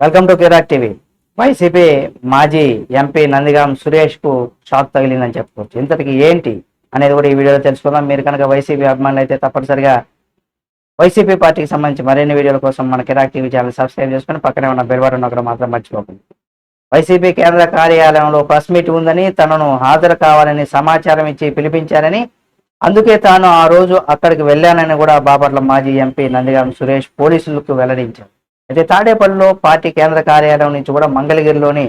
Welcome to Kirak TV. YCP మాజీ MP Nandigam సురేష్కు shock తగిలిందని చెప్పుకోవచ్చు. ఇంతటికి ఏంటి అనేది కూడా ఈ వీడియోలో తెలుసుకుందాం. మీరు కనుక వైసీపీ అభిమానులు అయితే తప్పనిసరిగా వైసీపీ పార్టీకి సంబంధించి మరిన్ని వీడియోల కోసం మన కిరాక్ టీవీ ఛానల్ సబ్స్క్రైబ్ చేసుకుని పక్కనే ఉన్న బెల్ బటన్ ఒకటి మాత్రం మర్చిపోకండి. వైసీపీ కేంద్ర కార్యాలయంలో ప్రెస్ మీట్ ఉందని తనను హాజరు కావాలని సమాచారం ఇచ్చి పిలిపించారని అందుకే తాను ఆ రోజు అక్కడికి వెళ్ళానని కూడా బాపట్ల మాజీ ఎంపీ నందిగాం సురేష్ పోలీసులకు వెల్లడించారు. అయితే తాడేపల్లిలో పార్టీ కేంద్ర కార్యాలయం నుంచి కూడా మంగళగిరిలోని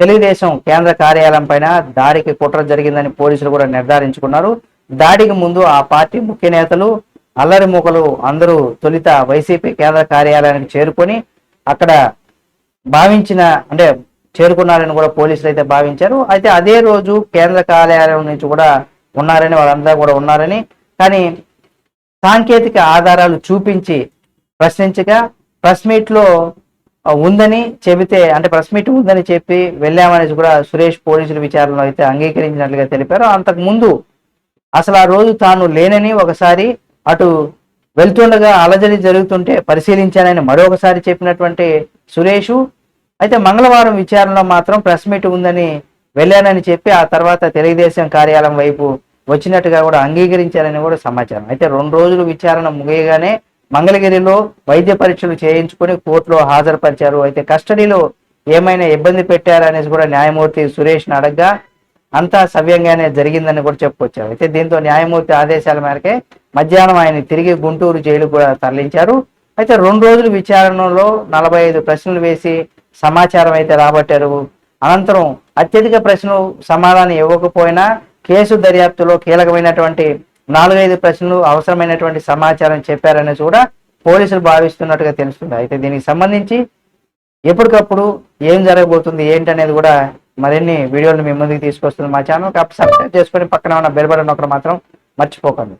తెలుగుదేశం కేంద్ర కార్యాలయం పైన దాడికి కుట్ర జరిగిందని పోలీసులు కూడా నిర్ధారించుకున్నారు. దాడికి ముందు ఆ పార్టీ ముఖ్య నేతలు అల్లరి మూకలు అందరూ తొలిత వైసీపీ కేంద్ర కార్యాలయానికి చేరుకొని అక్కడ భావించిన అంటే చేరుకున్నారని కూడా పోలీసులు అయితే భావించారు. అయితే అదే రోజు కేంద్ర కార్యాలయం నుంచి కూడా ఉన్నారని వాళ్ళందరూ కూడా ఉన్నారని కానీ సాంకేతిక ఆధారాలు చూపించి ప్రశ్నించగా ప్రెస్ మీట్లో ఉందని చెబితే అంటే ప్రెస్ మీట్ ఉందని చెప్పి వెళ్ళామనేసి కూడా సురేష్ పోలీసుల విచారణలో అయితే అంగీకరించినట్లుగా తెలిపారు. అంతకు ముందు అసలు ఆ రోజు తాను లేనని ఒకసారి అటు వెళ్తుండగా అలజడి జరుగుతుంటే పరిశీలించానని మరొకసారి చెప్పినటువంటి సురేషు అయితే మంగళవారం విచారణలో మాత్రం ప్రెస్ మీట్ ఉందని వెళ్ళానని చెప్పి ఆ తర్వాత తెలుగుదేశం కార్యాలయం వైపు వచ్చినట్టుగా కూడా అంగీకరించారని కూడా సమాచారం. అయితే రెండు రోజులు విచారణ ముగియగానే మంగళగిరిలో వైద్య పరీక్షలు చేయించుకొని కోర్టులో హాజరుపరిచారు. అయితే కస్టడీలో ఏమైనా ఇబ్బంది పెట్టారనేసి కూడా న్యాయమూర్తి సురేష్ని అడగ్గా అంతా సవ్యంగానే జరిగిందని కూడా చెప్పుకొచ్చారు. అయితే దీంతో న్యాయమూర్తి ఆదేశాల మేరకే మధ్యాహ్నం ఆయన తిరిగి గుంటూరు జైలుకు కూడా తరలించారు. అయితే రెండు రోజుల విచారణలో నలభై ఐదు ప్రశ్నలు వేసి సమాచారం అయితే రాబట్టారు. అనంతరం అత్యధిక ప్రశ్నలు సమాధానం ఇవ్వకపోయినా కేసు దర్యాప్తులో కీలకమైనటువంటి నాలుగైదు ప్రశ్నలు అవసరమైనటువంటి సమాచారం చెప్పారని కూడా పోలీసులు భావిస్తున్నట్టుగా తెలుస్తుంది. అయితే దీనికి సంబంధించి ఎప్పటికప్పుడు ఏం జరగబోతుంది ఏంటనేది కూడా మరిన్ని వీడియోలు మీ ముందుకు తీసుకొస్తుంది మా ఛానల్. సబ్స్క్రైబ్ చేసుకొని పక్కన ఉన్న బెల్ బటన్ ఒకటి మాత్రం మర్చిపోకండి.